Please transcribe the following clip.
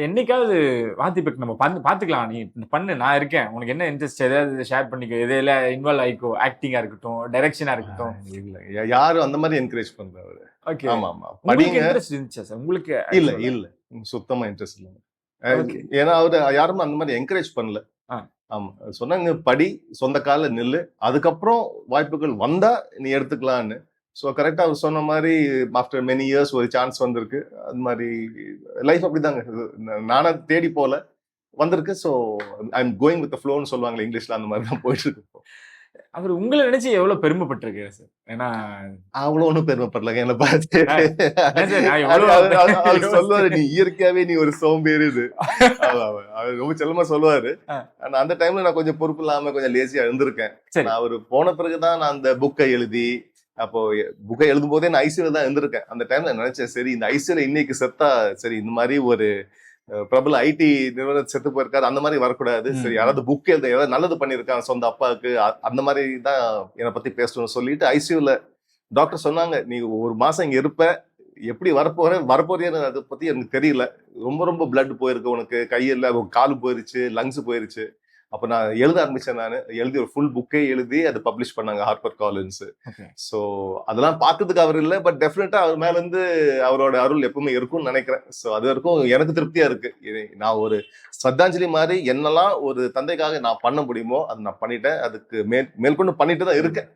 என்னைக்காவது வாத்திபெக் நம்ம பண்ணு பாத்துக்கலாம் நீ பண்ணு நான் இருக்கேன். உனக்கு என்ன இன்ட்ரெஸ்ட் எதாவது ஷேர் பண்ணிக்கோ. எதையில இன்வால்வ் ஆயிக்கோ ஆக்டிங்கா இருக்கட்டும் டைரக்ஷனா இருக்கட்டும். இல்ல. யாரும் அந்த மாதிரி என்கரேஜ் பண்றாரு ஓகே ஆமா ஆமா உங்களுக்கு படிங்க. இன்ட்ரெஸ்ட் இருந்துச்சா சார் உங்களுக்கு இல்ல? இல்ல. சுத்தமா இன்ட்ரெஸ்ட் இல்ல. ஏன்னா அவரு யாரும் அந்த மாதிரி என்கரேஜ் பண்ணல. ஆ. ஆமா. சொன்னாங்க படி சொந்த கால நில்லு. அதுக்கப்புறம் வாய்ப்புகள் வந்தா நீ எடுத்துக்கலான்னு ஸோ கரெக்டா அவர் சொன்ன மாதிரி ஆஃப்டர் மெனி இயர்ஸ் ஒரு சான்ஸ் வந்திருக்கு. அது மாதிரி லைஃப் அப்படிதாங்க. நானா தேடி போல வந்திருக்கு. So I am going with ஃப்ளோன்னு சொல்லுவாங்களே இங்கிலீஷ்ல அந்த மாதிரி தான் போயிட்டு இருக்கு. அவர் உங்களை நினைச்சு எவ்வளவு பெருமைப்பட்டிருக்காரு சார்? ஏன்னா அவ்வளோ ஒன்றும் பெருமைப்படலங்க என்ன பார்த்து. சொல்லுவாரு நீ இயற்கையாவே நீ ஒரு சோம்பேறி இது. அவர் ரொம்ப செல்லமா சொல்லுவாரு. ஆனா அந்த டைம்ல நான் கொஞ்சம் பொறுப்பு இல்லாம கொஞ்சம் லேசியா இருந்திருக்கேன். நான் அவர் போன பிறகுதான் நான் அந்த புக்கை எழுதி அப்போ புக்கை எழுதும் போதே நான் ஐசியூல தான் இருந்திருக்கேன். அந்த டைம்ல நினைச்சேன் சரி இந்த ஐசியூல இன்னைக்கு செத்தா சரி இந்த மாதிரி ஒரு பிரபல ஐடி நிறுவனம் செத்து போயிருக்காரு அந்த மாதிரி வரக்கூடாது. சரி யாராவது புக் எழுத ஏதாவது நல்லது பண்ணியிருக்காங்க சொந்த அப்பாவுக்கு அந்த மாதிரி தான் என்னை பத்தி பேசணும்னு சொல்லிட்டு ஐசியூல டாக்டர் சொன்னாங்க நீ ஒரு மாசம் இங்க இருப்ப எப்படி வரப்போற வரப்போறியன்னு அதை பத்தி எனக்கு தெரியல. ரொம்ப ரொம்ப பிளட் போயிருக்கு உனக்கு கையில கால் போயிருச்சு லங்ஸ் போயிருச்சு. அப்ப நான் எழுத ஆரம்பிச்சேன் நான். எழுதி ஒரு ஃபுல் புக்கே எழுதி அதை பப்ளிஷ் பண்ணாங்க ஹார்பர் காலின்ஸ். ஸோ அதெல்லாம் பார்த்ததுக்கு அவர் இல்லை பட் டெஃபினட்டா அவர் மேல இருந்து அவரோட அருள் எப்பவுமே இருக்கும்னு நினைக்கிறேன். ஸோ அது வரைக்கும் எனக்கு திருப்தியா இருக்கு. இது நான் ஒரு ஸ்ரத்தாஞ்சலி மாதிரி என்னெல்லாம் ஒரு தந்தைக்காக நான் பண்ண முடியுமோ அதை நான் பண்ணிட்டேன். அதுக்கு மேல் மேற்கொண்டு பண்ணிட்டு தான் இருக்கேன்.